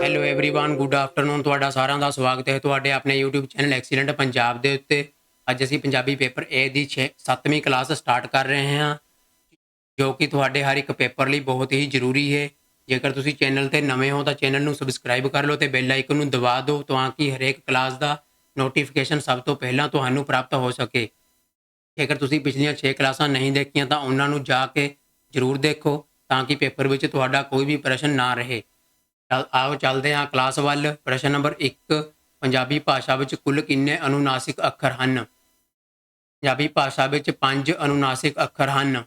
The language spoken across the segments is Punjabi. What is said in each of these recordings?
ਹੈਲੋ एवरीवन ਗੁੱਡ ਆਫਟਰਨੂਨ ਤੁਹਾਡਾ ਸਾਰਿਆਂ ਦਾ ਸਵਾਗਤ ਹੈ ਤੁਹਾਡੇ ਆਪਣੇ YouTube ਚੈਨਲ ਐਕਸੀਲੈਂਟ ਪੰਜਾਬ ਦੇ ਉੱਤੇ ਅੱਜ ਅਸੀਂ ਪੰਜਾਬੀ ਪੇਪਰ A ਦੀ 7ਵੀਂ ਕਲਾਸ ਸਟਾਰਟ ਕਰ ਰਹੇ ਹਾਂ ਜੋ ਕਿ ਤੁਹਾਡੇ ਹਰ ਇੱਕ ਪੇਪਰ ਲਈ ਬਹੁਤ ਹੀ ਜ਼ਰੂਰੀ ਹੈ ਜੇਕਰ ਤੁਸੀਂ ਚੈਨਲ ਤੇ ਨਵੇਂ ਹੋ ਤਾਂ ਚੈਨਲ ਨੂੰ ਸਬਸਕ੍ਰਾਈਬ ਕਰ ਲਓ ਤੇ ਬੈਲ ਆਈਕਨ ਨੂੰ ਦਬਾ ਦਿਓ ਤਾਂ ਕਿ ਹਰੇਕ ਕਲਾਸ ਦਾ ਨੋਟੀਫਿਕੇਸ਼ਨ ਸਭ ਤੋਂ ਪਹਿਲਾਂ ਤੁਹਾਨੂੰ ਪ੍ਰਾਪਤ ਹੋ ਸਕੇ ਜੇਕਰ ਤੁਸੀਂ ਪਿਛਲੀਆਂ 6 ਕਲਾਸਾਂ ਨਹੀਂ ਦੇਖੀਆਂ ਤਾਂ ਉਹਨਾਂ ਨੂੰ ਜਾ ਕੇ ਜ਼ਰੂਰ ਦੇਖੋ ਤਾਂ ਕਿ ਪੇਪਰ ਵਿੱਚ ਤੁਹਾਡਾ ਕੋਈ ਵੀ ਪ੍ਰਸ਼ਨ ਨਾ ਰਹੇ ਚੱਲ- ਆਓ ਚੱਲਦੇ ਹਾਂ ਕਲਾਸ ਵੱਲ। ਪ੍ਰਸ਼ਨ ਨੰਬਰ 1 ਪੰਜਾਬੀ ਭਾਸ਼ਾ ਵਿੱਚ ਕੁੱਲ ਕਿੰਨੇ ਅਨੁਨਾਸਿਕ ਅੱਖਰ ਹਨ? ਪੰਜਾਬੀ ਭਾਸ਼ਾ ਵਿੱਚ ਪੰਜ ਅਨੁਨਾਸਿਕ ਅੱਖਰ ਹਨ।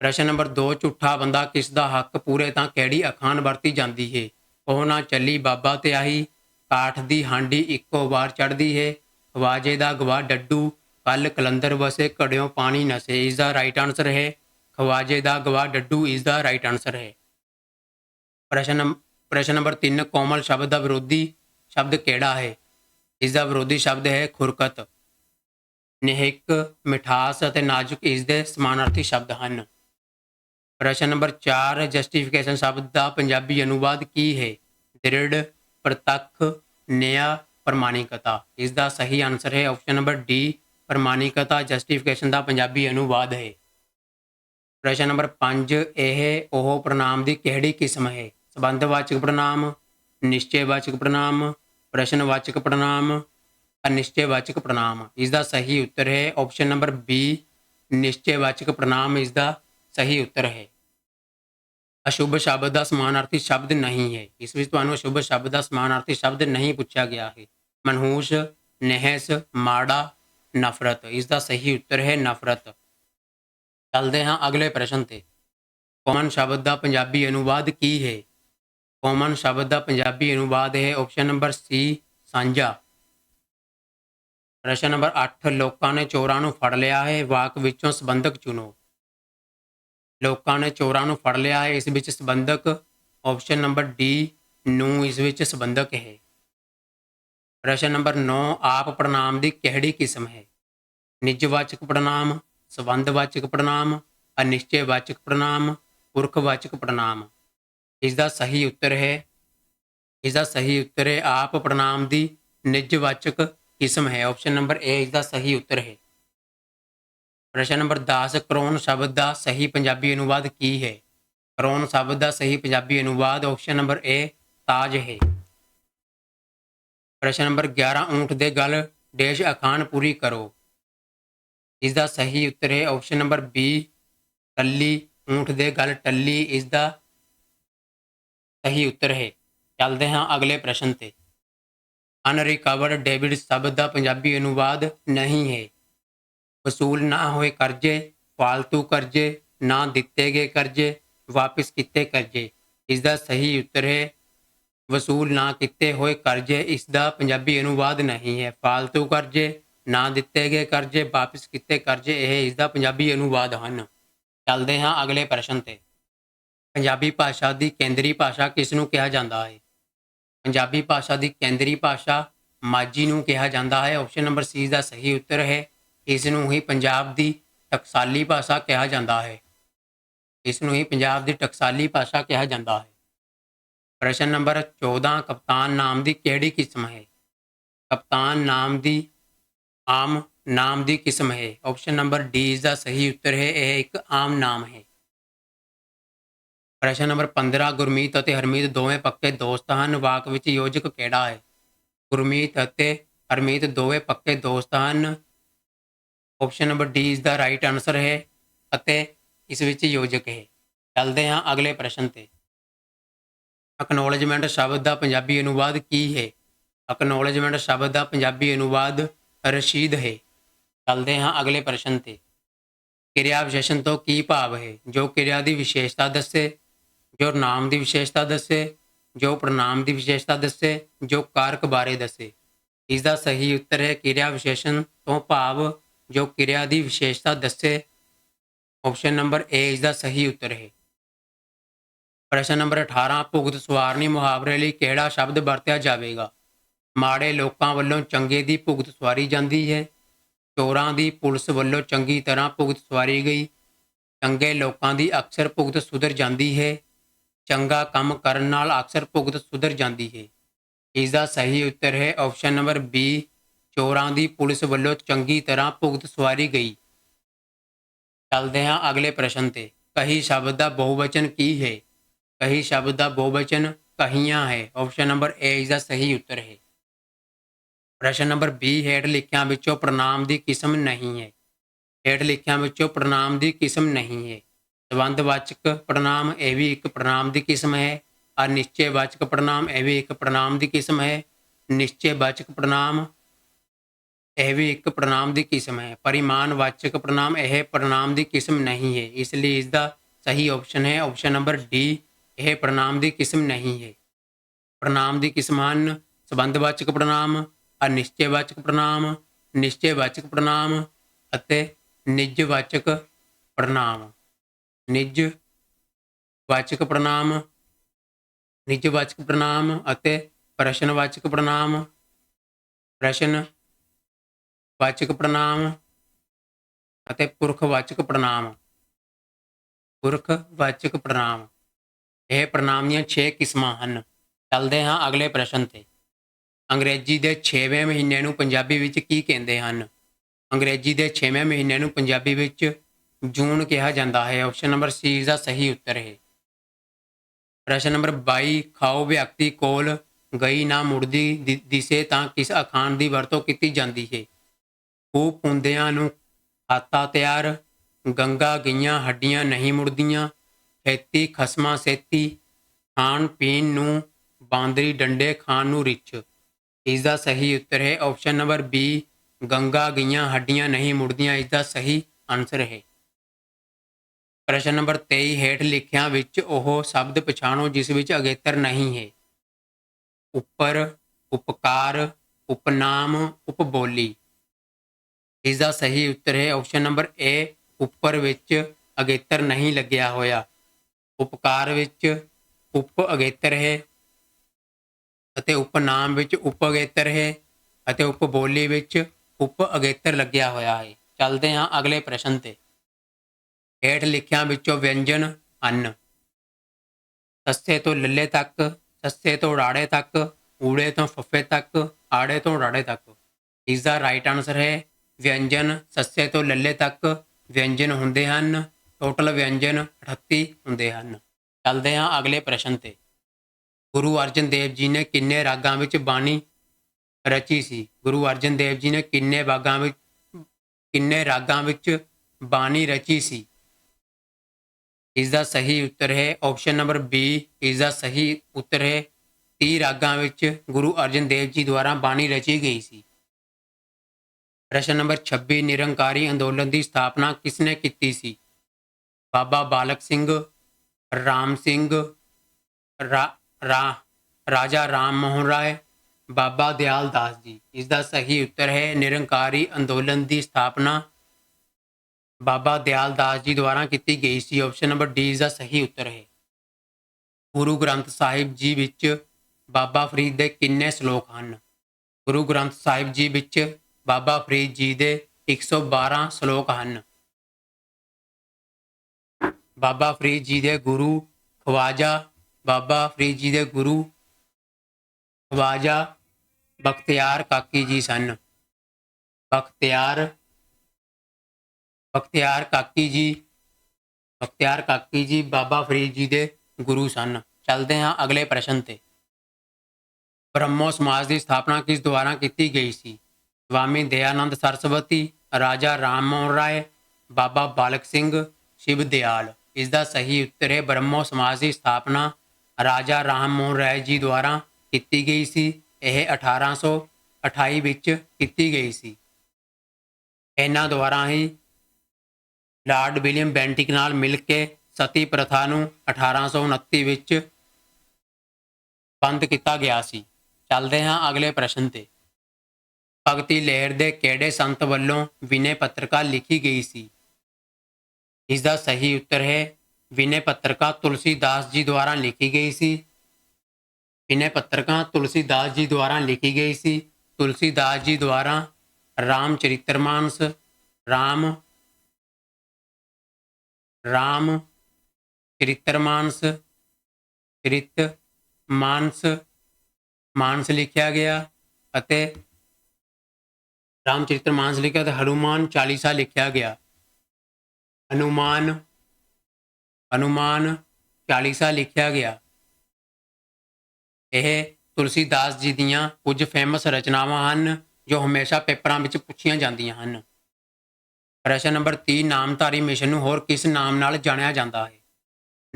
ਪ੍ਰਸ਼ਨ ਨੰਬਰ 2 ਝੂਠਾ ਬੰਦਾ ਕਿਸ ਦਾ ਹੱਕ ਪੂਰੇ ਤਾਂ ਕਿਹੜੀ ਅਖਾਣ ਵਰਤੀ ਜਾਂਦੀ ਹੈ ਉਹ ਨਾ ਚੱਲੀ ਬਾਬਾ ਤੇ ਆਹੀ ਕਾਠ ਦੀ ਹਾਂਡੀ ਇੱਕੋ ਵਾਰ ਚੜਦੀ ਹੈ ਖਵਾਜੇ ਦਾ ਗਵਾ ਡੱਡੂ, ਕੱਲ ਕਲੰਦਰ ਵਸੇ ਘੜਿਓ ਪਾਣੀ ਨਸੇ, ਇਸ ਦਾ ਰਾਈਟ ਆਨਸਰ ਹੈ। ਖਵਾਜੇ ਦਾ ਗਵਾ ਡੱਡੂ, ਇਸ ਦਾ ਰਾਈਟ ਆਨਸਰ ਹੈ। ਪ੍ਰਸ਼ਨ ਨੰਬ- ਪ੍ਰਸ਼ਨ ਨੰਬਰ 3 ਕੋਮਲ ਸ਼ਬਦ ਦਾ ਵਿਰੋਧੀ ਸ਼ਬਦ ਕਿਹੜਾ ਹੈ? ਇਸ ਦਾ ਵਿਰੋਧੀ ਸ਼ਬਦ ਹੈ ਖੁਰਕਤ। ਨਿਹਕ, ਮਿਠਾਸ ਅਤੇ ਨਾਜ਼ੁਕ ਇਸ ਦੇ ਸਮਾਨਾਰਥੀ ਸ਼ਬਦ ਹਨ। ਪ੍ਰਸ਼ਨ ਨੰਬਰ 4 ਜਸਟੀਫਿਕੇਸ਼ਨ ਸ਼ਬਦ ਦਾ ਪੰਜਾਬੀ ਅਨੁਵਾਦ ਕੀ ਹੈ? ਦ੍ਰਿੜ, ਪ੍ਰਤੱਖ, ਨਿਆ, ਪ੍ਰਮਾਣਿਕਤਾ। ਇਸ ਦਾ ਸਹੀ ਆਨਸਰ ਹੈ ਆਪਸ਼ਨ ਨੰਬਰ ਡੀ ਪ੍ਰਮਾਣਿਕਤਾ, ਜਸਟੀਫਿਕੇਸ਼ਨ ਦਾ ਪੰਜਾਬੀ ਅਨੁਵਾਦ ਹੈ। ਪ੍ਰਸ਼ਨ ਨੰਬਰ 5 ਇਹ ਉਹ ਪ੍ਰਣਾਮ ਦੀ ਕਿਹੜੀ ਕਿਸਮ ਹੈ? ਸੰਬੰਧਵਾਚਕ ਪ੍ਰਨਾਮ ਨਿਸ਼ਚੈਵਾਚਕ ਪ੍ਰਣਾਮ, ਪ੍ਰਸ਼ਨਵਾਚਕ ਪ੍ਰਣਾਮ, ਅਨਿਸ਼ਚੈਵਾਚਕ ਪ੍ਰਨਾਮ ਇਸ ਦਾ ਸਹੀ ਉੱਤਰ ਹੈ ਆਪਸ਼ਨ ਨੰਬਰ ਬੀ ਨਿਸ਼ਚੈਵਾਚਕ ਪ੍ਰਣਾਮ ਇਸ ਦਾ ਸਹੀ ਉੱਤਰ ਹੈ। ਅਸ਼ੁਭ ਸ਼ਬਦ ਦਾ ਸਮਾਨਾਰਥੀ ਸ਼ਬਦ ਨਹੀਂ ਹੈ। ਇਸ ਵਿੱਚ ਤੁਹਾਨੂੰ ਅਸ਼ੁਭ ਸ਼ਬਦ ਦਾ ਸਮਾਨਾਰਥੀ ਸ਼ਬਦ ਨਹੀਂ ਪੁੱਛਿਆ ਗਿਆ ਹੈ। ਮਨਹੂਸ, ਨਹਿਸ, ਮਾੜਾ, ਨਫ਼ਰਤ। ਇਸ ਦਾ ਸਹੀ ਉੱਤਰ ਹੈ, ਨਫ਼ਰਤ। ਚੱਲਦੇ ਹਾਂ ਅਗਲੇ ਪ੍ਰਸ਼ਨ ਤੇ। ਕਾਮਨ ਸ਼ਬਦ ਦਾ ਪੰਜਾਬੀ ਅਨੁਵਾਦ ਕੀ ਹੈ? ਕਾਮਨ ਸ਼ਬਦ ਦਾ ਪੰਜਾਬੀ ਅਨੁਵਾਦ ਹੈ ਆਪਸ਼ਨ ਨੰਬਰ ਸੀ ਸਾਂਝਾ। ਪ੍ਰਸ਼ਨ ਨੰਬਰ 8 ਲੋਕਾਂ ਨੇ ਚੋਰਾਂ ਨੂੰ ਫੜ ਲਿਆ ਹੈ, ਵਾਕ ਵਿੱਚੋਂ ਸੰਬੰਧਕ ਚੁਣੋ। ਲੋਕਾਂ ਨੇ ਚੋਰਾਂ ਨੂੰ ਫੜ ਲਿਆ ਹੈ, ਇਸ ਵਿੱਚ ਸੰਬੰਧਕ। ਆਪਸ਼ਨ ਨੰਬਰ ਡੀ ਨੂੰ ਇਸ ਵਿੱਚ ਸੰਬੰਧਕ ਹੈ। ਪ੍ਰਸ਼ਨ ਨੰਬਰ 9 ਆਪ ਪ੍ਰਣਾਮ ਦੀ ਕਿਹੜੀ ਕਿਸਮ ਹੈ? ਨਿਜਵਾਚਕ ਪ੍ਰਣਾਮ ਸੰਬੰਧਵਾਚਕ ਪ੍ਰਣਾਮ ਅਨਿਸ਼ਚੈਵਾਚਕ ਪ੍ਰਣਾਮ ਪੁਰਖਵਾਚਕ ਪ੍ਰਣਾਮ ਇਸ ਦਾ ਸਹੀ ਉੱਤਰ ਹੈ। ਇਸ ਦਾ ਸਹੀ ਉੱਤਰ ਹੈ, ਆਪ ਪ੍ਰਣਾਮ ਦੀ ਨਿਜਵਾਚਕ ਕਿਸਮ ਹੈ। ਆਪਸ਼ਨ ਨੰਬਰ ਏ ਇਸ ਦਾ ਸਹੀ ਉੱਤਰ ਹੈ। ਪ੍ਰਸ਼ਨ ਨੰਬਰ 10 ਕਰੋਨ ਸ਼ਬਦ ਦਾ ਸਹੀ ਪੰਜਾਬੀ ਅਨੁਵਾਦ ਕੀ ਹੈ? ਕਰੋਨ ਸ਼ਬਦ ਦਾ ਸਹੀ ਪੰਜਾਬੀ ਅਨੁਵਾਦ ਆਪਸ਼ਨ ਨੰਬਰ ਏ ਤਾਜ ਹੈ। ਪ੍ਰਸ਼ਨ ਨੰਬਰ 11 ਊਂਠ ਦੇ ਗਲ ਡੇਸ਼ ਅਖਾਣ ਪੂਰੀ ਕਰੋ। ਇਸ ਦਾ ਸਹੀ ਉੱਤਰ ਹੈ। ਆਪਸ਼ਨ ਨੰਬਰ ਬੀ ਟੱਲੀ, ਊਂਠ ਦੇ ਗਲ ਟੱਲੀ ਇਸ ਦਾ ਸਹੀ ਉੱਤਰ ਹੈ। ਚੱਲਦੇ ਹਾਂ ਅਗਲੇ ਪ੍ਰਸ਼ਨ ਤੇ। ਅਨਰਿਕਵਰਡ ਡੈਬਿਟ ਸ਼ਬਦ ਦਾ ਪੰਜਾਬੀ ਅਨੁਵਾਦ ਨਹੀਂ ਹੈ। ਵਸੂਲ ਨਾ ਹੋਏ ਕਰਜ਼ੇ ਫਾਲਤੂ ਕਰਜ਼ੇ, ਨਾ ਦਿੱਤੇ ਗਏ ਕਰਜ਼ੇ, ਵਾਪਸ ਕੀਤੇ ਕਰਜ਼ੇ। ਇਸ ਦਾ ਸਹੀ ਉੱਤਰ ਹੈ, ਵਸੂਲ ਨਾ ਕੀਤੇ ਹੋਏ ਕਰਜ਼ੇ, ਇਸ ਦਾ ਪੰਜਾਬੀ ਅਨੁਵਾਦ ਨਹੀਂ ਹੈ। ਫਾਲਤੂ ਕਰਜ਼ੇ, ਨਾ ਦਿੱਤੇ ਗਏ ਕਰਜ਼ੇ, ਵਾਪਸ ਕੀਤੇ ਕਰਜ਼ੇ, ਇਹ ਇਸ ਦਾ ਪੰਜਾਬੀ ਅਨੁਵਾਦ ਹਨ। ਚੱਲਦੇ ਹਾਂ ਅਗਲੇ ਪ੍ਰਸ਼ਨ ਤੇ। ਪੰਜਾਬੀ ਭਾਸ਼ਾ ਦੀ ਕੇਂਦਰੀ ਭਾਸ਼ਾ ਕਿਸ ਨੂੰ ਕਿਹਾ ਜਾਂਦਾ ਹੈ? ਪੰਜਾਬੀ ਭਾਸ਼ਾ ਦੀ ਕੇਂਦਰੀ ਭਾਸ਼ਾ ਮਾਝੀ ਨੂੰ ਕਿਹਾ ਜਾਂਦਾ ਹੈ। ਆਪਸ਼ਨ ਨੰਬਰ ਸੀ ਦਾ ਸਹੀ ਉੱਤਰ ਹੈ। ਇਸ ਨੂੰ ਹੀ ਪੰਜਾਬ ਦੀ ਟਕਸਾਲੀ ਭਾਸ਼ਾ ਕਿਹਾ ਜਾਂਦਾ ਹੈ। ਇਸ ਨੂੰ ਹੀ ਪੰਜਾਬ ਦੀ ਟਕਸਾਲੀ ਭਾਸ਼ਾ ਕਿਹਾ ਜਾਂਦਾ ਹੈ। ਪ੍ਰਸ਼ਨ ਨੰਬਰ 14 ਕਪਤਾਨ ਨਾਮ ਦੀ ਕਿਹੜੀ ਕਿਸਮ ਹੈ? ਕਪਤਾਨ ਨਾਮ ਦੀ ਆਮ ਨਾਮ ਦੀ ਕਿਸਮ ਹੈ। ਆਪਸ਼ਨ ਨੰਬਰ ਡੀ ਇਸ ਦਾ ਸਹੀ ਉੱਤਰ ਹੈ। ਇਹ ਇੱਕ ਆਮ ਨਾਮ ਹੈ। ਪ੍ਰਸ਼ਨ ਨੰਬਰ 15 ਗੁਰਮੀਤ ਅਤੇ ਹਰਮੀਤ ਦੋਵੇਂ ਪੱਕੇ ਦੋਸਤ ਹਨ। ਵਾਕ ਵਿੱਚ ਯੋਜਕ ਕਿਹੜਾ ਹੈ? ਗੁਰਮੀਤ ਅਤੇ ਹਰਮੀਤ ਦੋਵੇਂ ਪੱਕੇ ਦੋਸਤ ਹਨ। ਆਪਸ਼ਨ ਨੰਬਰ ਡੀ ਇਸ ਦਾ ਰਾਈਟ ਆਨਸਰ ਹੈ ਅਤੇ ਇਸ ਵਿੱਚ ਯੋਜਕ ਹੈ। ਚੱਲਦੇ ਹਾਂ ਅਗਲੇ ਪ੍ਰਸ਼ਨ ਤੇ। ਅਕਨੋਲਜਮੈਂਟ ਸ਼ਬਦ ਦਾ ਪੰਜਾਬੀ ਅਨੁਵਾਦ ਕੀ ਹੈ? ਅਕਨੋਲਜਮੈਂਟ ਸ਼ਬਦ ਦਾ ਪੰਜਾਬੀ ਅਨੁਵਾਦ ਰਸ਼ੀਦ ਹੈ। ਚੱਲਦੇ ਹਾਂ ਅਗਲੇ ਪ੍ਰਸ਼ਨ ਤੇ। ਕਿਰਿਆ ਵਿਸ਼ੇਸ਼ਣ ਤੋਂ ਕੀ ਭਾਵ ਹੈ? ਜੋ ਕਿਰਿਆ ਦੀ ਵਿਸ਼ੇਸ਼ਤਾ ਦੱਸੇ ਜੋ ਨਾਮ ਦੀ ਵਿਸ਼ੇਸ਼ਤਾ ਦੱਸੇ, ਜੋ ਪ੍ਰਣਾਮ ਦੀ ਵਿਸ਼ੇਸ਼ਤਾ ਦੱਸੇ, ਜੋ ਕਾਰਕ ਬਾਰੇ ਦੱਸੇ। ਇਸ ਦਾ ਸਹੀ ਉੱਤਰ ਹੈ ਕਿਰਿਆ ਵਿਸ਼ੇਸ਼ਣ ਤੋਂ ਭਾਵ ਜੋ ਕਿਰਿਆ ਦੀ ਵਿਸ਼ੇਸ਼ਤਾ ਦੱਸੇ। ਆਪਸ਼ਨ ਨੰਬਰ ਏ ਇਸ ਦਾ ਸਹੀ ਉੱਤਰ ਹੈ। ਪ੍ਰਸ਼ਨ ਨੰਬਰ 18 ਭੁਗਤ ਸਵਾਰਨੀ ਮੁਹਾਵਰੇ ਲਈ ਕਿਹੜਾ ਸ਼ਬਦ ਵਰਤਿਆ ਜਾਵੇਗਾ? ਮਾੜੇ ਲੋਕਾਂ ਵੱਲੋਂ ਚੰਗੇ ਦੀ ਭੁਗਤ ਸਵਾਰੀ ਜਾਂਦੀ ਹੈ। ਚੋਰਾਂ ਦੀ ਪੁਲਿਸ ਵੱਲੋਂ ਚੰਗੀ ਤਰ੍ਹਾਂ ਭੁਗਤ ਸਵਾਰੀ ਗਈ। ਚੰਗੇ ਲੋਕਾਂ ਦੀ ਅਕਸਰ ਭੁਗਤ ਸੁਧਰ ਜਾਂਦੀ ਹੈ। ਚੰਗਾ ਕੰਮ ਕਰਨ ਨਾਲ ਅਕਸਰ ਭੁਗਤ ਸੁਧਰ ਜਾਂਦੀ ਹੈ। ਇਸ ਦਾ ਸਹੀ ਉੱਤਰ ਹੈ ਆਪਸ਼ਨ ਨੰਬਰ ਬੀ ਚੋਰਾਂ ਦੀ ਪੁਲਿਸ ਵੱਲੋਂ ਚੰਗੀ ਤਰ੍ਹਾਂ ਭੁਗਤ ਸਵਾਰੀ ਗਈ। ਚੱਲਦੇ ਹਾਂ ਅਗਲੇ ਪ੍ਰਸ਼ਨ ਤੇ। ਕਹੀ ਸ਼ਬਦ ਦਾ ਬਹੁਵਚਨ ਕੀ ਹੈ? ਕਹੀ ਸ਼ਬਦ ਦਾ ਬਹੁਵਚਨ ਕਹੀਆਂ ਹੈ। ਆਪਸ਼ਨ ਨੰਬਰ ਏ ਇਸ ਦਾ ਸਹੀ ਉੱਤਰ ਹੈ। ਪ੍ਰਸ਼ਨ ਨੰਬਰ 20 ਹੇਠ ਲਿਖਿਆਂ ਵਿੱਚੋਂ ਪ੍ਰਣਾਮ ਦੀ ਕਿਸਮ ਨਹੀਂ ਹੈ। ਹੇਠ ਲਿਖਿਆਂ ਵਿੱਚੋਂ ਪ੍ਰਣਾਮ ਦੀ ਕਿਸਮ ਨਹੀਂ ਹੈ। ਸੰਬੰਧਵਾਚਕ ਪ੍ਰਨਾਮ ਇਹ ਵੀ ਇੱਕ ਪ੍ਰਨਾਮ ਦੀ ਕਿਸਮ ਹੈ। ਅਨਿਸ਼ਚੈਵਾਚਕ ਪ੍ਰਨਾਮ ਇਹ ਵੀ ਇੱਕ ਪ੍ਰਨਾਮ ਦੀ ਕਿਸਮ ਹੈ। ਨਿਸ਼ਚੈਵਾਚਕ ਪ੍ਰਨਾਮ ਇਹ ਵੀ ਇੱਕ ਪ੍ਰਨਾਮ ਦੀ ਕਿਸਮ ਹੈ। ਪਰਿਮਾਣਵਾਚਕ ਪ੍ਰਨਾਮ ਇਹ ਪ੍ਰਨਾਮ ਦੀ ਕਿਸਮ ਨਹੀਂ ਹੈ। ਇਸ ਲਈ ਇਸ ਦਾ ਸਹੀ ਆਪਸ਼ਨ ਹੈ। ਆਪਸ਼ਨ ਨੰਬਰ ਡੀ ਇਹ ਪ੍ਰਨਾਮ ਦੀ ਕਿਸਮ ਨਹੀਂ ਹੈ। ਪ੍ਰਨਾਮ ਦੀ ਕਿਸਮ ਹਨ ਸੰਬੰਧਵਾਚਕ ਪ੍ਰਨਾਮ ਅਨਿਸ਼ਚੈਵਾਚਕ ਪ੍ਰਨਾਮ ਨਿਸ਼ਚੈਵਾਚਕ ਪ੍ਰਨਾਮ ਅਤੇ ਨਿਜਵਾਚਕ ਪ੍ਰਨਾਮ ਨਿਜ ਵਾਚਕ ਪ੍ਰਣਾਮ ਪ੍ਰਨਾਮ ਨਿਜਵਾਚਕ ਪ੍ਰਣਾਮ ਅਤੇ ਪ੍ਰਸ਼ਨਵਾਚਕ ਪ੍ਰਣਾਮ, ਪ੍ਰਸ਼ਨ ਵਾਚਕ ਪ੍ਰਣਾਮ ਅਤੇ ਪੁਰਖਵਾਚਕ ਪ੍ਰਨਾਮ ਪੁਰਖਵਾਚਕ ਪ੍ਰਣਾਮ। ਇਹ ਪ੍ਰਣਾਮ ਦੀਆਂ 6 ਕਿਸਮਾਂ ਹਨ। ਚੱਲਦੇ ਹਾਂ ਅਗਲੇ ਪ੍ਰਸ਼ਨ ਤੇ। ਅੰਗਰੇਜ਼ੀ ਦੇ 6ਵੇਂ ਮਹੀਨੇ ਨੂੰ ਪੰਜਾਬੀ ਵਿੱਚ ਕੀ ਕਹਿੰਦੇ ਹਨ? ਅੰਗਰੇਜ਼ੀ ਦੇ 6ਵੇਂ ਮਹੀਨੇ ਨੂੰ ਪੰਜਾਬੀ ਵਿੱਚ ਜੂਨ ਕਿਹਾ ਜਾਂਦਾ ਹੈ। ਆਪਸ਼ਨ ਨੰਬਰ ਸੀ ਦਾ ਸਹੀ ਉੱਤਰ ਹੈ। ਪ੍ਰਸ਼ਨ ਨੰਬਰ 22 ਖਾਓ ਵਿਅਕਤੀ ਕੋਲ ਗਈ ਨਾ ਮੁੜਦੀ ਦਿਸੇ ਤਾਂ ਕਿਸ ਅਖਾਣ ਦੀ ਵਰਤੋਂ ਕੀਤੀ ਜਾਂਦੀ ਹੈ? ਖੂਹ ਪੁੰਦਿਆਂ ਨੂੰ ਖਾਤਾ ਤਿਆਰ, ਗੰਗਾ ਗਈਆਂ ਹੱਡੀਆਂ ਨਹੀਂ ਮੁੜਦੀਆਂ, ਖੇਤੀ ਖਸਮਾਂ ਸੇਤੀ, ਖਾਣ ਪੀਣ ਨੂੰ ਬਾਂਦਰੀ ਡੰਡੇ ਖਾਣ ਨੂੰ ਰਿਚ ਇਸ ਦਾ ਸਹੀ ਉੱਤਰ ਹੈ। ਆਪਸ਼ਨ ਨੰਬਰ ਬੀ ਗੰਗਾ ਗਈਆਂ ਹੱਡੀਆਂ ਨਹੀਂ ਮੁੜਦੀਆਂ, ਇਸ ਦਾ ਸਹੀ ਆਨਸਰ ਹੈ। ਪ੍ਰਸ਼ਨ ਨੰਬਰ 23 ਹੇਠ ਲਿਖਿਆਂ ਵਿੱਚ ਉਹ ਸ਼ਬਦ ਪਛਾਣੋ ਜਿਸ ਵਿੱਚ ਅਗੇਤਰ ਨਹੀਂ ਹੈ। ਉੱਪਰ, ਉਪਕਾਰ, ਉਪਨਾਮ, ਉਪਬੋਲੀ। ਇਸ ਦਾ ਸਹੀ ਉੱਤਰ ਹੈ ਆਪਸ਼ਨ ਨੰਬਰ ਏ ਉੱਪਰ ਵਿੱਚ ਅਗੇਤਰ ਨਹੀਂ ਲੱਗਿਆ ਹੋਇਆ। ਉਪਕਾਰ ਵਿੱਚ ਉਪ ਅਗੇਤਰ ਹੈ ਅਤੇ ਉਪਨਾਮ ਵਿੱਚ ਉਪ ਅਗੇਤਰ ਹੈ ਅਤੇ ਉਪਬੋਲੀ ਵਿੱਚ ਉਪ ਅਗੇਤਰ ਲੱਗਿਆ ਹੋਇਆ ਹੈ। ਚੱਲਦੇ ਹਾਂ ਅਗਲੇ ਪ੍ਰਸ਼ਨ ਤੇ। ਹੇਠ ਲਿਖਿਆਂ ਵਿੱਚੋਂ ਵਿਅੰਜਨ ਹਨ ਸੱਸੇ ਤੋਂ ਲੱਲੇ ਤੱਕ ਸੱਸੇ ਤੋਂ ਰਾੜੇ ਤੱਕ, ਊੜੇ ਤੋਂ ਫੱਫੇ ਤੱਕ, ਆੜੇ ਤੋਂ ਰਾੜੇ ਤੱਕ। ਇਸ ਦਾ ਰਾਈਟ ਆਨਸਰ ਹੈ ਵਿਅੰਜਨ ਸੱਸੇ ਤੋਂ ਲੱਲੇ ਤੱਕ ਵਿਅੰਜਨ ਹੁੰਦੇ ਹਨ। ਟੋਟਲ ਵਿਅੰਜਨ 38 ਹੁੰਦੇ ਹਨ। ਚੱਲਦੇ ਹਾਂ ਅਗਲੇ ਪ੍ਰਸ਼ਨ ਤੇ। ਗੁਰੂ ਅਰਜਨ ਦੇਵ ਜੀ ਨੇ ਕਿੰਨੇ ਰਾਗਾਂ ਵਿੱਚ ਬਾਣੀ ਰਚੀ ਸੀ? ਗੁਰੂ ਅਰਜਨ ਦੇਵ ਜੀ ਨੇ ਕਿੰਨੇ ਬਾਗਾਂ ਵਿੱਚ, ਕਿੰਨੇ ਰਾਗਾਂ ਵਿੱਚ ਬਾਣੀ ਰਚੀ ਸੀ? ਇਸ ਦਾ ਸਹੀ ਉੱਤਰ ਹੈ। ਆਪਸ਼ਨ ਨੰਬਰ ਬੀ ਇਸ ਦਾ ਸਹੀ ਉੱਤਰ ਹੈ। 30 ਰਾਗਾਂ ਵਿੱਚ ਗੁਰੂ ਅਰਜਨ ਦੇਵ ਜੀ ਦੁਆਰਾ ਬਾਣੀ ਰਚੀ ਗਈ ਸੀ। ਪ੍ਰਸ਼ਨ ਨੰਬਰ 26 ਨਿਰੰਕਾਰੀ ਅੰਦੋਲਨ ਦੀ ਸਥਾਪਨਾ ਕਿਸਨੇ ਕੀਤੀ ਸੀ? ਬਾਬਾ ਬਾਲਕ ਸਿੰਘ, ਰਾਮ ਸਿੰਘ ਰਾਜਾ ਰਾਮ ਮੋਹਨ ਰਾਏ, ਬਾਬਾ ਦਿਆਲ ਦਾਸ ਜੀ। ਇਸ ਦਾ ਸਹੀ ਉੱਤਰ ਹੈ। ਨਿਰੰਕਾਰੀ ਅੰਦੋਲਨ ਦੀ ਸਥਾਪਨਾ ਬਾਬਾ ਦਿਆਲ ਦਾਸ ਜੀ ਦੁਆਰਾ ਕੀਤੀ ਗਈ ਸੀ। ਆਪਸ਼ਨ ਨੰਬਰ ਡੀ ਦਾ ਸਹੀ ਉੱਤਰ ਹੈ। ਗੁਰੂ ਗ੍ਰੰਥ ਸਾਹਿਬ ਜੀ ਵਿੱਚ ਬਾਬਾ ਫਰੀਦ ਦੇ ਕਿੰਨੇ ਸ਼ਲੋਕ ਹਨ? ਗੁਰੂ ਗ੍ਰੰਥ ਸਾਹਿਬ ਜੀ ਵਿੱਚ ਬਾਬਾ ਫਰੀਦ ਜੀ ਦੇ 112 ਸ਼ਲੋਕ ਹਨ। ਬਾਬਾ ਫਰੀਦ ਜੀ ਦੇ ਗੁਰੂ ਖਵਾਜਾ, ਬਾਬਾ ਫਰੀਦ ਜੀ ਦੇ ਗੁਰੂ ਖਵਾਜਾ ਬਖਤਿਆਰ ਕਾਕੀ ਜੀ ਸਨ। ਬਖਤਿਆਰ ਬਖਤਿਆਰ ਕਾਕੀ ਜੀ ਬਖਤਿਆਰ ਕਾਕੀ ਜੀ, ਬਾਬਾ ਫਰੀਦ ਜੀ ਦੇ ਗੁਰੂ ਸਨ। ਚੱਲਦੇ ਹਾਂ ਅਗਲੇ ਪ੍ਰਸ਼ਨ ਤੇ। ਬ੍ਰਹਮੋ ਸਮਾਜ ਦੀ ਸਥਾਪਨਾ ਕਿਸ ਦੁਆਰਾ ਕੀਤੀ ਗਈ ਸੀ? ਸਵਾਮੀ ਦਇਆਨੰਦ ਸਰਸਵਤੀ, ਰਾਜਾ ਰਾਮ ਮੋਹਨ ਰਾਏ, ਬਾਬਾ ਬਾਲਕ ਸਿੰਘ, ਸ਼ਿਵ ਦਿਆਲ। ਇਸ ਦਾ ਸਹੀ ਉੱਤਰ ਹੈ ਬ੍ਰਹਮੋ ਸਮਾਜ ਦੀ ਸਥਾਪਨਾ ਰਾਜਾ ਰਾਮ ਮੋਹਨ ਰਾਏ ਜੀ ਦੁਆਰਾ ਕੀਤੀ ਗਈ ਸੀ। ਇਹ 1828 ਵਿੱਚ ਕੀਤੀ ਗਈ ਸੀ। ਇਹਨਾਂ ਦੁਆਰਾ ਹੀ ਲਾਰਡ ਵਿਲੀਅਮ ਬੈਂਟਿਕ ਨਾਲ ਮਿਲ ਕੇ ਸਤੀ ਪ੍ਰਥਾ ਨੂੰ 1829 ਵਿੱਚ ਬੰਦ ਕੀਤਾ ਗਿਆ ਸੀ। ਚੱਲਦੇ ਹਾਂ ਅਗਲੇ ਪ੍ਰਸ਼ਨ ਤੇ। ਭਗਤੀ ਲਹਿਰ ਦੇ ਕਿਹੜੇ ਸੰਤ ਵੱਲੋਂ ਵਿਨੇ ਪੱਤਰਕਾ ਲਿਖੀ ਗਈ ਸੀ? ਇਸ ਦਾ ਸਹੀ ਉੱਤਰ ਹੈ, ਵਿਨੇ ਪੱਤਰਕਾ ਤੁਲਸੀਦਾਸ ਜੀ ਦੁਆਰਾ ਲਿਖੀ ਗਈ ਸੀ। ਵਿਨੇ ਪੱਤਰਕਾ ਤੁਲਸੀਦਾਸ ਜੀ ਦੁਆਰਾ ਲਿਖੀ ਗਈ ਸੀ। ਤੁਲਸੀਦਾਸ ਜੀ ਦੁਆਰਾ ਰਾਮ ਚਰਿਤਰਮਾਨਸ, ਰਾਮ ਰਾਮ, ਚਰਿੱਤਰ ਮਾਨਸ, ਚਰਿਤ ਮਾਨਸ ਮਾਨਸ ਲਿਖਿਆ ਗਿਆ ਅਤੇ ਰਾਮ ਰਾਮਚਰਿਤਰ ਮਾਨਸ ਲਿਖਿਆ ਤੇ ਹਨੂਮਾਨ ਚਾਲੀਸਾ ਲਿਖਿਆ ਗਿਆ। ਹਨੂਮਾਨ ਹਨੂਮਾਨ ਚਾਲੀਸਾ ਲਿਖਿਆ ਗਿਆ। ਇਹ ਤੁਲਸੀਦਾਸ ਜੀ ਦੀਆਂ ਕੁਝ ਫੇਮਸ ਰਚਨਾਵਾਂ ਹਨ ਜੋ ਹਮੇਸ਼ਾ ਪੇਪਰਾਂ ਵਿੱਚ ਪੁੱਛੀਆਂ ਜਾਂਦੀਆਂ ਹਨ। ਪ੍ਰਸ਼ਨ ਨੰਬਰ 30 ਨਾਮਧਾਰੀ ਮਿਸ਼ਨ ਨੂੰ ਹੋਰ ਕਿਸ ਨਾਮ ਨਾਲ ਜਾਣਿਆ ਜਾਂਦਾ ਹੈ?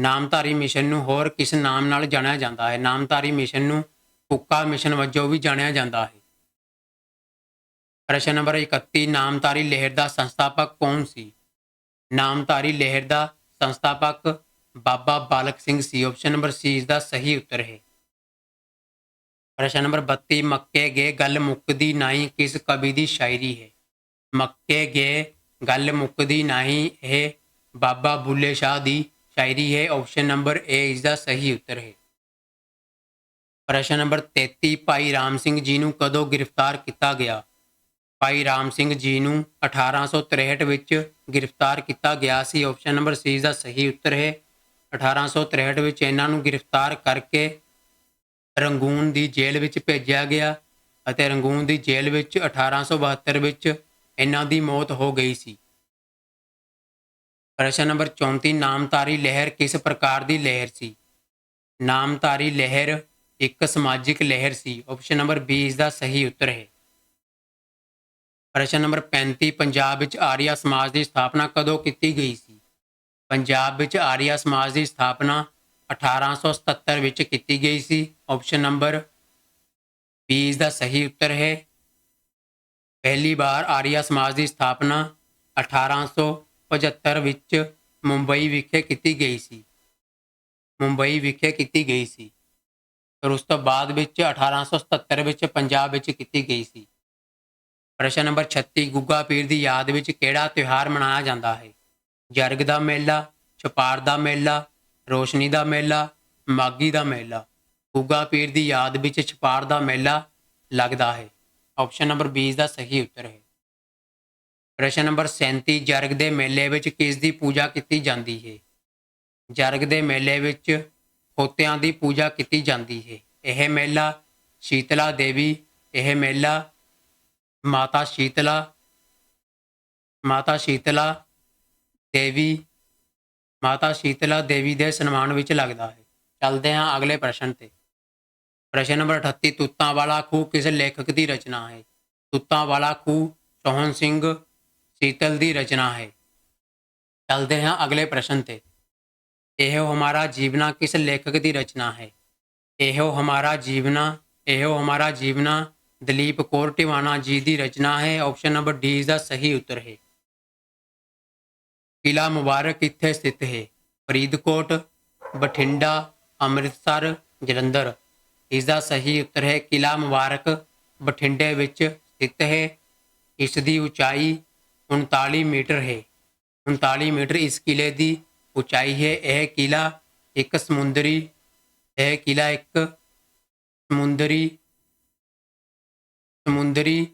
ਨਾਮਧਾਰੀ ਮਿਸ਼ਨ ਨੂੰ ਹੋਰ ਕਿਸ ਨਾਮ ਨਾਲ ਜਾਣਿਆ ਜਾਂਦਾ ਹੈ? ਨਾਮਧਾਰੀ ਮਿਸ਼ਨ ਨੂੰ ਕੁੱਕਾ ਮਿਸ਼ਨ ਵਜੋਂ ਵੀ ਜਾਣਿਆ ਜਾਂਦਾ ਹੈ। ਪ੍ਰਸ਼ਨ ਨੰਬਰ 31 ਨਾਮਧਾਰੀ ਲਹਿਰ ਦਾ ਸੰਸਥਾਪਕ ਕੌਣ ਸੀ? ਨਾਮਧਾਰੀ ਲਹਿਰ ਦਾ ਸੰਸਥਾਪਕ ਬਾਬਾ ਬਾਲਕ ਸਿੰਘ ਸੀ। ਆਪਸ਼ਨ ਨੰਬਰ ਸੀ ਇਸ ਦਾ ਸਹੀ ਉੱਤਰ ਹੈ। ਪ੍ਰਸ਼ਨ ਨੰਬਰ 32 ਮੱਕੇ ਗਏ ਗੱਲ ਮੁੱਕਦੀ ਨਹੀਂ ਕਿਸ ਕਵੀ ਦੀ ਸ਼ਾਇਰੀ ਹੈ? ਮੱਕੇ ਗਏ ਗੱਲ ਮੁੱਕਦੀ ਨਹੀਂ। ਇਹ ਬਾਬਾ ਬੁੱਲੇ ਸ਼ਾਹ ਦੀ ਸ਼ਾਇਰੀ ਹੈ। ਆਪਸ਼ਨ ਨੰਬਰ ਏ ਇਸ ਦਾ ਸਹੀ ਉੱਤਰ ਹੈ। ਪ੍ਰਸ਼ਨ ਨੰਬਰ 33 ਭਾਈ ਰਾਮ ਸਿੰਘ ਜੀ ਨੂੰ ਕਦੋਂ ਗ੍ਰਿਫਤਾਰ ਕੀਤਾ ਗਿਆ? ਭਾਈ ਰਾਮ ਸਿੰਘ ਜੀ ਨੂੰ 1863 ਵਿੱਚ ਗ੍ਰਿਫਤਾਰ ਕੀਤਾ ਗਿਆ ਸੀ। ਆਪਸ਼ਨ ਨੰਬਰ ਸੀ ਦਾ ਸਹੀ ਉੱਤਰ ਹੈ। 1863 ਵਿੱਚ ਇਹਨਾਂ ਨੂੰ ਗ੍ਰਿਫਤਾਰ ਕਰਕੇ ਰੰਗੂਨ ਦੀ ਜੇਲ੍ਹ ਵਿੱਚ ਭੇਜਿਆ ਗਿਆ ਅਤੇ ਰੰਗੂਨ ਦੀ ਜੇਲ੍ਹ ਵਿੱਚ 1872 ਵਿੱਚ ਇਹਨਾਂ ਦੀ ਮੌਤ ਹੋ ਗਈ ਸੀ। ਪ੍ਰਸ਼ਨ ਨੰਬਰ 34 ਨਾਮਧਾਰੀ ਲਹਿਰ ਕਿਸ ਪ੍ਰਕਾਰ ਦੀ ਲਹਿਰ ਸੀ? ਨਾਮਧਾਰੀ ਲਹਿਰ ਇੱਕ ਸਮਾਜਿਕ ਲਹਿਰ ਸੀ। ਆਪਸ਼ਨ ਨੰਬਰ ਬੀ ਇਸ ਦਾ ਸਹੀ ਉੱਤਰ ਹੈ। ਪ੍ਰਸ਼ਨ ਨੰਬਰ 35 ਪੰਜਾਬ ਵਿੱਚ ਆਰੀਆ ਸਮਾਜ ਦੀ ਸਥਾਪਨਾ ਕਦੋਂ ਕੀਤੀ ਗਈ ਸੀ? ਪੰਜਾਬ ਵਿੱਚ ਆਰੀਆ ਸਮਾਜ ਦੀ ਸਥਾਪਨਾ 1877 ਵਿੱਚ ਕੀਤੀ ਗਈ ਸੀ। ਆਪਸ਼ਨ ਨੰਬਰ 20 ਦਾ ਸਹੀ ਉੱਤਰ ਹੈ। ਪਹਿਲੀ ਵਾਰ ਆਰੀਆ ਸਮਾਜ ਦੀ ਸਥਾਪਨਾ 1875 ਵਿੱਚ ਮੁੰਬਈ ਵਿਖੇ ਕੀਤੀ ਗਈ ਸੀ। ਮੁੰਬਈ ਵਿਖੇ ਕੀਤੀ ਗਈ ਸੀ। ਫਿਰ ਉਸ ਤੋਂ ਬਾਅਦ ਵਿੱਚ 1877 ਵਿੱਚ ਪੰਜਾਬ ਵਿੱਚ ਕੀਤੀ ਗਈ ਸੀ। ਪ੍ਰਸ਼ਨ ਨੰਬਰ 36 ਗੁੱਗਾ ਪੀਰ ਦੀ ਯਾਦ ਵਿੱਚ ਕਿਹੜਾ ਤਿਉਹਾਰ ਮਨਾਇਆ ਜਾਂਦਾ ਹੈ? ਜਰਗ ਦਾ ਮੇਲਾ, ਛਪਾਰ ਦਾ ਮੇਲਾ, ਰੋਸ਼ਨੀ ਦਾ ਮੇਲਾ ਮਾਗੀ ਦਾ ਮੇਲਾ। ਗੁੱਗਾ ਪੀਰ ਦੀ ਯਾਦ ਵਿੱਚ ਛਪਾਰ ਦਾ ਮੇਲਾ ਲੱਗਦਾ ਹੈ। ਆਪਸ਼ਨ ਨੰਬਰ 20 ਦਾ ਸਹੀ ਉੱਤਰ ਹੈ। ਪ੍ਰਸ਼ਨ ਨੰਬਰ 37 ਜਰਗ ਦੇ ਮੇਲੇ ਵਿੱਚ ਕਿਸ ਦੀ ਪੂਜਾ ਕੀਤੀ ਜਾਂਦੀ ਹੈ? ਜਰਗ ਦੇ ਮੇਲੇ ਵਿੱਚ ਖੋਤਿਆਂ ਦੀ ਪੂਜਾ ਕੀਤੀ ਜਾਂਦੀ ਹੈ। ਇਹ ਮੇਲਾ ਸ਼ੀਤਲਾ ਦੇਵੀ, ਇਹ ਮੇਲਾ ਮਾਤਾ ਸ਼ੀਤਲਾ ਮਾਤਾ ਸ਼ੀਤਲਾ ਦੇਵੀ, ਮਾਤਾ ਸ਼ੀਤਲਾ ਦੇਵੀ ਦੇ ਸਨਮਾਨ ਵਿੱਚ ਲੱਗਦਾ ਹੈ। ਚੱਲਦੇ ਹਾਂ ਅਗਲੇ ਪ੍ਰਸ਼ਨ ਤੇ। ਪ੍ਰਸ਼ਨ ਨੰਬਰ 38 ਤੂਤਾਂ ਵਾਲਾ ਖੂਹ ਕਿਸ ਲੇਖਕ ਦੀ ਰਚਨਾ ਹੈ? ਤੁੱਤਾਂ ਵਾਲਾ ਖੂਹ ਸੋਹਣ ਸਿੰਘ ਸੀਤਲ ਦੀ ਰਚਨਾ ਹੈ। ਚੱਲਦੇ ਹਾਂ ਅਗਲੇ ਪ੍ਰਸ਼ਨ ਤੇ। ਇਹੋ ਹਮਾਰਾ ਜੀਵਨਾ ਕਿਸ ਲੇਖਕ ਦੀ ਰਚਨਾ ਹੈ? ਇਹੋ ਹਮਾਰਾ ਜੀਵਨਾ, ਇਹੋ ਹਮਾਰਾ ਜੀਵਨਾ, ਦਲੀਪ ਕੌਰ ਟਿਵਾਣਾ ਜੀ ਦੀ ਰਚਨਾ ਹੈ। ਆਪਸ਼ਨ ਨੰਬਰ ਡੀ ਇਸ ਦਾ ਸਹੀ ਉੱਤਰ ਹੈ। ਕਿਲਾ ਮੁਬਾਰਕ ਕਿੱਥੇ ਸਥਿਤ ਹੈ। ਫਰੀਦਕੋਟ, ਬਠਿੰਡਾ, ਅੰਮ੍ਰਿਤਸਰ, ਜਲੰਧਰ। ਇਸ ਦਾ ਸਹੀ ਉੱਤਰ ਹੈ, ਕਿਲਾ ਮੁਬਾਰਕ ਬਠਿੰਡੇ ਵਿੱਚ ਸਥਿਤ ਹੈ। ਇਸ ਦੀ ਉਚਾਈ 39 ਮੀਟਰ ਹੈ। 39 ਮੀਟਰ ਇਸ ਕਿਲੇ ਦੀ ਉਚਾਈ ਹੈ। ਇਹ ਕਿਲਾ ਇੱਕ ਸਮੁੰਦਰੀ, ਇਹ ਕਿਲਾ ਇੱਕ ਸਮੁੰਦਰੀ ਸਮੁੰਦਰੀ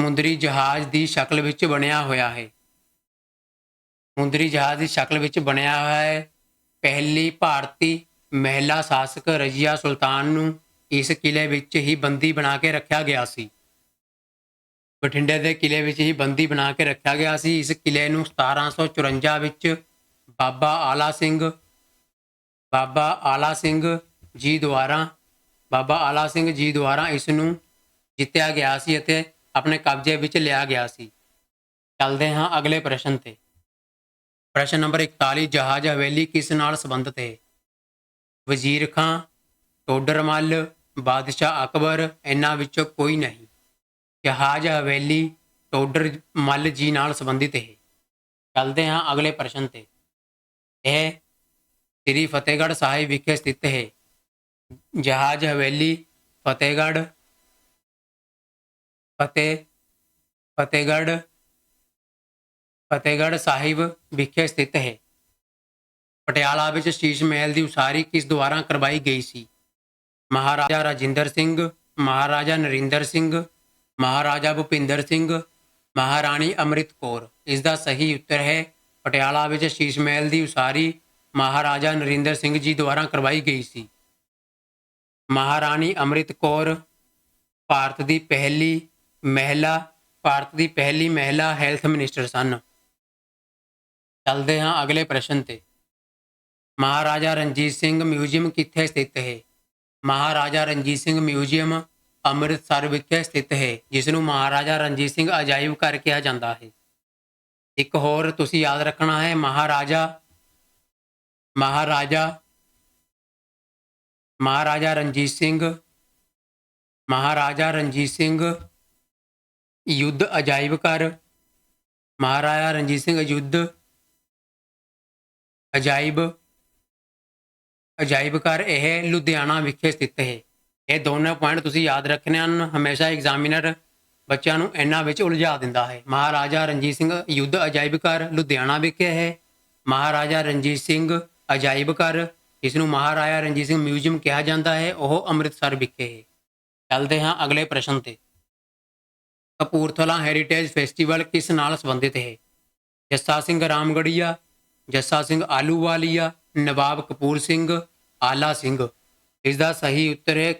ਸਮੁੰਦਰੀ ਜਹਾਜ਼ ਦੀ ਸ਼ਕਲ ਵਿੱਚ ਬਣਿਆ ਹੋਇਆ ਹੈ। ਸਮੁੰਦਰੀ ਜਹਾਜ਼ ਦੀ ਸ਼ਕਲ ਵਿੱਚ ਬਣਿਆ ਹੋਇਆ ਹੈ। ਪਹਿਲੀ ਭਾਰਤੀ ਮਹਿਲਾ ਸ਼ਾਸਕ ਰਜੀਆ ਸੁਲਤਾਨ ਨੂੰ ਇਸ ਕਿਲੇ ਵਿੱਚ ਹੀ ਬੰਦੀ ਬਣਾ ਕੇ ਰੱਖਿਆ ਗਿਆ ਸੀ। ਬਠਿੰਡੇ ਦੇ ਕਿਲੇ ਵਿੱਚ ਹੀ ਬੰਦੀ ਬਣਾ ਕੇ ਰੱਖਿਆ ਗਿਆ ਸੀ। ਇਸ ਕਿਲੇ ਨੂੰ 1754 ਵਿੱਚ ਬਾਬਾ ਆਲਾ ਸਿੰਘ, ਬਾਬਾ ਆਲਾ ਸਿੰਘ ਜੀ ਦੁਆਰਾ, ਬਾਬਾ ਆਲਾ ਸਿੰਘ ਜੀ ਦੁਆਰਾ ਇਸ ਨੂੰ ਜਿੱਤਿਆ ਗਿਆ ਸੀ ਅਤੇ ਆਪਣੇ ਕਬਜ਼ੇ ਵਿੱਚ ਲਿਆ ਗਿਆ ਸੀ। ਚੱਲਦੇ ਹਾਂ ਅਗਲੇ ਪ੍ਰਸ਼ਨ ਤੇ। ਪ੍ਰਸ਼ਨ ਨੰਬਰ 41 ਜਹਾਜ਼ ਹਵੇਲੀ ਕਿਸ ਨਾਲ ਸੰਬੰਧਿਤ ਹੈ? ਵਜ਼ੀਰ ਖਾਂ ਟੋਡਰਮੱਲ ਬਾਦਸ਼ਾਹ ਅਕਬਰ, ਇਹਨਾਂ ਵਿੱਚੋਂ ਕੋਈ ਨਹੀਂ। ਜਹਾਜ਼ ਹਵੇਲੀ, ਟੋਡਰ ਮੱਲ ਜੀ ਨਾਲ ਸੰਬੰਧਿਤ ਹੈ ਚੱਲਦੇ ਹਾਂ ਅਗਲੇ ਪ੍ਰਸ਼ਨ ਤੇ। ਇਹ ਸ੍ਰੀ ਫਤਿਹਗੜ੍ਹ ਸਾਹਿਬ ਵਿਖੇ ਸਥਿਤ ਹੈ ਜਹਾਜ਼ ਹਵੇਲੀ, ਫਤਿਹਗੜ੍ਹ, ਫਤਿਹ, ਫਤਿਹਗੜ੍ਹ ਫਤਿਹਗੜ੍ਹ ਸਾਹਿਬ ਵਿਖੇ ਸਥਿਤ ਹੈ ਪਟਿਆਲਾ ਵਿੱਚ ਸ਼ੀਸ਼ ਮਹਿਲ ਦੀ ਉਸਾਰੀ ਕਿਸ ਦੁਆਰਾ ਕਰਵਾਈ ਗਈ ਸੀ? ਮਹਾਰਾਜਾ ਰਾਜਿੰਦਰ ਸਿੰਘ, ਮਹਾਰਾਜਾ ਨਰਿੰਦਰ ਸਿੰਘ, ਮਹਾਰਾਜਾ ਭੁਪਿੰਦਰ ਸਿੰਘ, ਮਹਾਰਾਣੀ ਅੰਮ੍ਰਿਤ ਕੌਰ। ਇਸ ਦਾ ਸਹੀ ਉੱਤਰ ਹੈ, ਪਟਿਆਲਾ ਵਿੱਚ ਸ਼ੀਸ਼ ਮਹਿਲ ਦੀ ਉਸਾਰੀ ਮਹਾਰਾਜਾ ਨਰਿੰਦਰ ਸਿੰਘ ਜੀ ਦੁਆਰਾ ਕਰਵਾਈ ਗਈ ਸੀ। ਮਹਾਰਾਣੀ ਅੰਮ੍ਰਿਤ ਕੌਰ, ਭਾਰਤ ਦੀ ਪਹਿਲੀ ਮਹਿਲਾ, ਭਾਰਤ ਦੀ ਪਹਿਲੀ ਮਹਿਲਾ ਹੈਲਥ ਮਿਨਿਸਟਰ ਸਨ। ਚੱਲਦੇ ਹਾਂ ਅਗਲੇ ਪ੍ਰਸ਼ਨ ਤੇ। ਮਹਾਰਾਜਾ ਰਣਜੀਤ ਸਿੰਘ ਮਿਊਜ਼ੀਅਮ ਕਿੱਥੇ ਸਥਿਤ ਹੈ? ਮਹਾਰਾਜਾ ਰਣਜੀਤ ਸਿੰਘ ਮਿਊਜ਼ੀਅਮ ਅੰਮ੍ਰਿਤਸਰ ਵਿਖੇ ਸਥਿਤ ਹੈ ਜਿਸ ਨੂੰ ਮਹਾਰਾਜਾ ਰਣਜੀਤ ਸਿੰਘ ਅਜਾਇਬ ਘਰ ਕਿਹਾ ਜਾਂਦਾ ਹੈ। ਇੱਕ ਹੋਰ ਤੁਸੀਂ ਯਾਦ ਰੱਖਣਾ ਹੈ, ਮਹਾਰਾਜਾ ਮਹਾਰਾਜਾ ਮਹਾਰਾਜਾ ਰਣਜੀਤ ਸਿੰਘ, ਮਹਾਰਾਜਾ ਰਣਜੀਤ ਸਿੰਘ ਯੁੱਧ ਅਜਾਇਬ ਘਰ ਮਹਾਰਾਜਾ ਰਣਜੀਤ ਸਿੰਘ ਯੁੱਧ ਅਜਾਇਬ ਅਜਾਇਬ ਘਰ ਇਹ ਲੁਧਿਆਣਾ ਵਿਖੇ ਸਥਿਤ ਹੈ। ਇਹ ਦੋਨੋਂ ਪੁਆਇੰਟ ਤੁਸੀਂ ਯਾਦ ਰੱਖਣੇ ਹਨ। ਹਮੇਸ਼ਾ ਐਗਜ਼ਾਮੀਨਰ ਬੱਚਿਆਂ ਨੂੰ ਇਹਨਾਂ ਵਿੱਚ ਉਲਝਾ ਦਿੰਦਾ ਹੈ। ਮਹਾਰਾਜਾ ਰਣਜੀਤ ਸਿੰਘ ਯੁੱਧ ਅਜਾਇਬ ਘਰ ਲੁਧਿਆਣਾ ਵਿਖੇ ਹੈ। ਮਹਾਰਾਜਾ ਰਣਜੀਤ ਸਿੰਘ ਅਜਾਇਬ ਘਰ, ਇਸ ਨੂੰ ਮਹਾਰਾਜਾ ਰਣਜੀਤ ਸਿੰਘ ਮਿਊਜ਼ੀਅਮ ਕਿਹਾ ਜਾਂਦਾ ਹੈ। ਉਹ ਅੰਮ੍ਰਿਤਸਰ ਵਿਖੇ ਹੈ। ਚੱਲਦੇ ਹਾਂ ਅਗਲੇ ਪ੍ਰਸ਼ਨ ਤੇ। ਕਪੂਰਥਲਾ ਹੈਰੀਟੇਜ ਫੈਸਟੀਵਲ ਕਿਸ ਨਾਲ ਸੰਬੰਧਿਤ ਹੈ? ਜੱਸਾ ਸਿੰਘ ਰਾਮਗੜੀਆ ਜੱਸਾ ਸਿੰਘ ਆਲੂਵਾਲੀਆ, ਨਵਾਬ ਕਪੂਰ ਸਿੰਘ, ਆਲਾ ਸਿੰਘ। ਇਸ ਦਾ ਸਹੀ ਉੱਤਰ ਹੈ,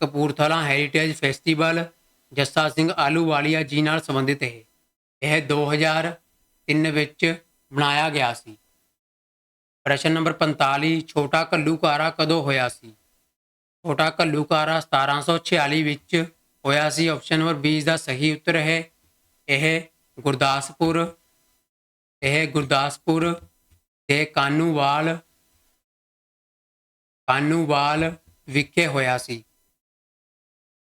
ਕਪੂਰਥਲਾ ਹੈਰੀਟੇਜ ਫੈਸਟੀਵਲ ਜੱਸਾ ਸਿੰਘ ਆਲੂਵਾਲੀਆ ਜੀ ਨਾਲ ਸੰਬੰਧਿਤ ਹੈ। ਇਹ 2003 ਵਿੱਚ ਬਣਾਇਆ ਗਿਆ ਸੀ। ਪ੍ਰਸ਼ਨ ਨੰਬਰ 45 ਛੋਟਾ ਘੱਲੂਕਾਰਾ ਕਦੋਂ ਹੋਇਆ ਸੀ? ਛੋਟਾ ਘੱਲੂਕਾਰਾ 1746 ਵਿੱਚ ਹੋਇਆ ਸੀ। ਆਪਸ਼ਨ ਨੰਬਰ 20 ਦਾ ਸਹੀ ਉੱਤਰ ਹੈ, ਇਹ ਗੁਰਦਾਸਪੁਰ ਇਹ ਗੁਰਦਾਸਪੁਰ ਤੇ ਕਾਨੂੰਵਾਲ ਕਾਨੂੰਵਾਲ ਵਿਖੇ ਹੋਇਆ ਸੀ।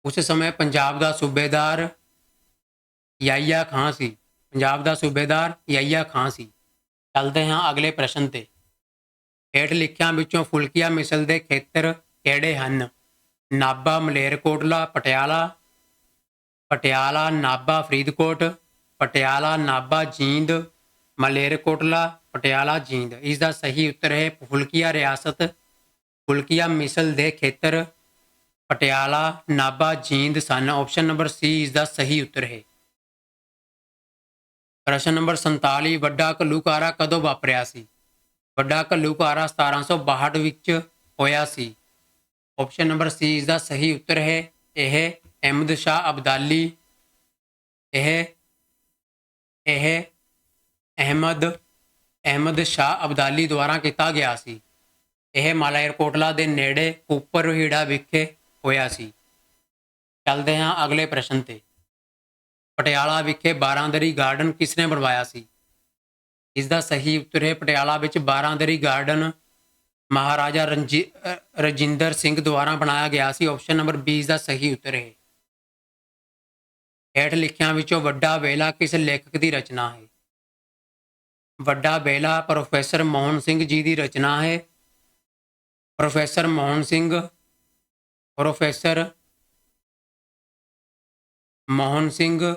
ਉਸ ਸਮੇਂ ਪੰਜਾਬ ਦਾ ਸੂਬੇਦਾਰ ਯਾਇਆ ਖਾਂ ਸੀ। ਪੰਜਾਬ ਦਾ ਸੂਬੇਦਾਰ ਯਾਇਆ ਖਾਂ ਸੀ। ਚੱਲਦੇ ਹਾਂ ਅਗਲੇ ਪ੍ਰਸ਼ਨ ਤੇ। ਹੇਠ ਲਿਖਿਆਂ ਵਿੱਚੋਂ ਫੁਲਕੀਆਂ ਮਿਸਲ ਦੇ ਖੇਤਰ ਕਿਹੜੇ ਹਨ? ਨਾਭਾ, ਮਲੇਰਕੋਟਲਾ, ਪਟਿਆਲਾ ਪਟਿਆਲਾ, ਨਾਭਾ, ਫਰੀਦਕੋਟ, ਪਟਿਆਲਾ, ਨਾਭਾ, ਜੀਂਦ, ਮਲੇਰਕੋਟਲਾ ਪਟਿਆਲਾ ਜੀਂਦ। ਇਸ ਦਾ ਸਹੀ ਉੱਤਰ ਹੈ ਫੁਲਕੀਆ ਰਿਆਸਤ, ਫੁਲਕੀਆ ਮਿਸਲ ਦੇ ਖੇਤਰ, ਪਟਿਆਲਾ ਨਾਭਾ ਜੀਂਦ ਸਨ। ਆਪਸ਼ਨ ਨੰਬਰ ਸੀ ਇਸ ਦਾ ਸਹੀ ਉੱਤਰ ਹੈ। ਪ੍ਰਸ਼ਨ ਨੰਬਰ 47 ਵੱਡਾ ਘੱਲੂਕਾਰਾ ਕਦੋਂ ਵਾਪਰਿਆ ਸੀ? ਵੱਡਾ ਘੱਲੂਕਾਰਾ 1762 ਵਿੱਚ ਹੋਇਆ ਸੀ। ਆਪਸ਼ਨ ਨੰਬਰ ਸੀ ਇਸ ਦਾ ਸਹੀ ਉੱਤਰ ਹੈ। ਇਹ ਅਹਿਮਦ ਸ਼ਾਹ ਅਬਦਾਲੀ, ਇਹ ਇਹ ਅਹਿਮਦ ਅਹਿਮਦ ਸ਼ਾਹ ਅਬਦਾਲੀ ਦੁਆਰਾ ਕੀਤਾ ਗਿਆ ਸੀ। ਇਹ ਮਾਲਾਇਰਕੋਟਲਾ ਦੇ ਨੇੜੇ ਉੱਪਰ ਰੋਹੀੜਾ ਵਿਖੇ ਹੋਇਆ ਸੀ। ਚੱਲਦੇ ਹਾਂ ਅਗਲੇ ਪ੍ਰਸ਼ਨ ਤੇ। ਪਟਿਆਲਾ ਵਿਖੇ ਬਾਰਾਂਦਰੀ ਗਾਰਡਨ ਕਿਸਨੇ ਬਣਵਾਇਆ ਸੀ? ਇਸ ਦਾ ਸਹੀ ਉੱਤਰ ਹੈ ਪਟਿਆਲਾ ਵਿੱਚ ਬਾਰਾਂਦਰੀ ਗਾਰਡਨ ਮਹਾਰਾਜਾ ਰਣਜੀ ਰਜਿੰਦਰ ਸਿੰਘ ਦੁਆਰਾ ਬਣਾਇਆ ਗਿਆ ਸੀ। ਆਪਸ਼ਨ ਨੰਬਰ 20 ਦਾ ਸਹੀ ਉੱਤਰ। ਹੈ ਹੇਠ ਲਿਖਿਆਂ ਵਿੱਚੋਂ ਵੱਡਾ ਵੇਲਾ ਕਿਸ ਲੇਖਕ ਦੀ ਰਚਨਾ ਹੈ? ਵੱਡਾ ਵੇਲਾ ਪ੍ਰੋਫੈਸਰ ਮੋਹਨ ਸਿੰਘ ਜੀ ਦੀ ਰਚਨਾ ਹੈ। Professor Mohan Singh, professor Mohan Singh,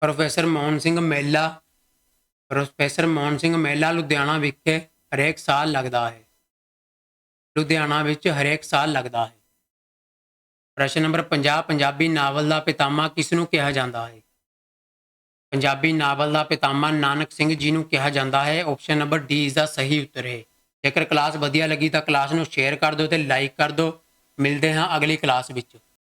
professor Mohan Singh ਮੇਲਾ, ਪ੍ਰੋਫੈਸਰ ਮੋਹਨ ਸਿੰਘ ਮੇਲਾ ਲੁਧਿਆਣਾ ਵਿਖੇ ਹਰੇਕ ਸਾਲ ਲੱਗਦਾ ਹੈ। ਲੁਧਿਆਣਾ ਵਿੱਚ ਹਰੇਕ ਸਾਲ ਲੱਗਦਾ ਹੈ। ਪ੍ਰਸ਼ਨ ਨੰਬਰ 50 ਪੰਜਾਬੀ ਨਾਵਲ ਦਾ ਪਿਤਾਮਾ ਕਿਸ ਨੂੰ ਕਿਹਾ ਜਾਂਦਾ ਹੈ? ਪੰਜਾਬੀ ਨਾਵਲ ਦਾ ਪਿਤਾਮਾ ਨਾਨਕ ਸਿੰਘ ਜੀ ਨੂੰ ਕਿਹਾ ਜਾਂਦਾ ਹੈ ਆਪਸ਼ਨ ਨੰਬਰ ਡੀ ਇਸ ਦਾ ਸਹੀ ਉੱਤਰ। ਹੈ ਜੇਕਰ ਕਲਾਸ ਵਧੀਆ ਲੱਗੀ ਤਾਂ ਕਲਾਸ ਨੂੰ ਸ਼ੇਅਰ ਕਰ ਦਿਓ ਤੇ ਲਾਈਕ ਕਰ ਦਿਓ। ਮਿਲਦੇ ਹਾਂ ਅਗਲੀ ਕਲਾਸ ਵਿੱਚ।